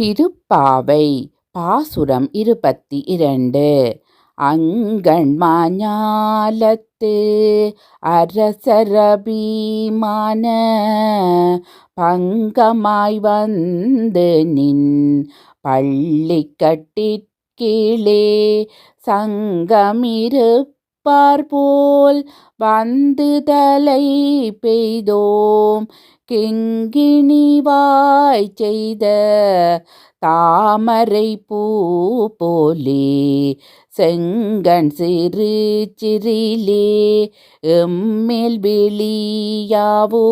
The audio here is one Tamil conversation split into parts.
திருப்பாவை பாசுரம் இருபத்தி இரண்டு. அங்கண் மாஞாலத்து அரசரபீமான பங்கமாய் வந்து நின் பள்ளி கட்டிற்கீழே சங்கமிருப்பார் போல் வந்து தலை பெய்தோம். கிங்கிணிவாய் செய்த தாமரை பூ போலே செங்கன் சிறு சிறிலே எம்மேல் விழியாவோ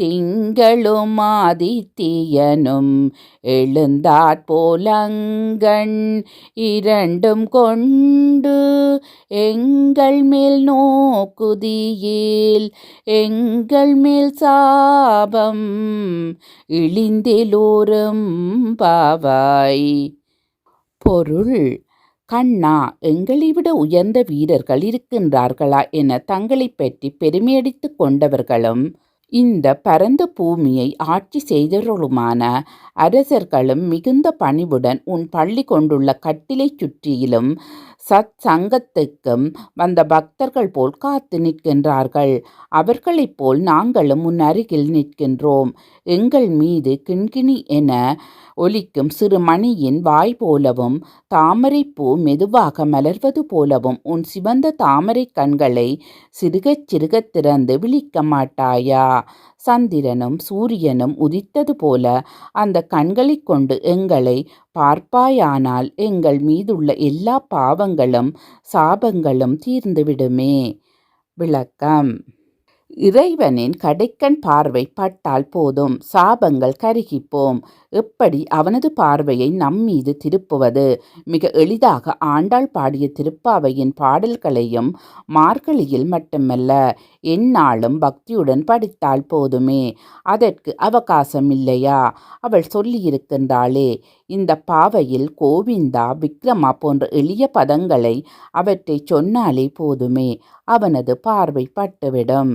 திங்களும் ஆதித்தியனும் எழுந்தாற்போலங்கண் இரண்டும் கொண்டு எங்கள் மேல் நோக்குதியில் எங்கள் மேல் சாபம் இழிந்திலோரும் பாவாய் பொருள் கண்ணா எங்களை விட உயர்ந்த வீரர்கள் இருக்கின்றார்களா என தங்களை பற்றி பெருமையடித்து கொண்டவர்களும் இந்த பரந்த பூமியை ஆட்சி செய்தவர்களுமான அரசர்களும் மிகுந்த பணிவுடன் உன் பள்ளி கொண்டுள்ள கட்டிலை சுற்றியிலும் சத் சங்கத்துக்கும் வந்த பக்தர்கள் போல் காத்து நிற்கின்றார்கள். அவர்களைப் போல் நாங்களும் உன் அருகில் நிற்கின்றோம். எங்கள் மீது கிண்கிணி என ஒலிக்கும் சிறு மணியின் வாய் போலவும் தாமரைப்பூ மெதுவாக மலர்வது போலவும் உன் சிவந்த தாமரை கண்களை சிறுகச் சிறுகத் திறந்து விழிக்க மாட்டாயா? சந்திரனும் சூரியனும் உதித்தது போல அந்த கண்களைக் கொண்டு எங்களை பார்ப்பாயானால் எங்கள் மீதுள்ள எல்லா பாவங்களும் சாபங்களும் தீர்ந்துவிடுமே. விளக்கம். இறைவனின் கடைக்கண் பார்வை பட்டால் போதும் சாபங்கள் கருகிப்போம். எப்படி அவனது பார்வையை நம்மீது திருப்புவது? மிக எளிதாக ஆண்டாள் பாடிய திருப்பாவையின் பாடல்களையும் மார்கழியில் மட்டுமல்ல எந்நாளும் பக்தியுடன் படித்தால் போதுமே. அதற்கு அவகாசம் இல்லையா அவள் சொல்லியிருக்கின்றாளே இந்த பாவையில் கோவிந்தா விக்ரமா போன்ற எளிய பதங்களை அவற்றை சொன்னாலே போதுமே அவனது பார்வை பட்டுவிடும்.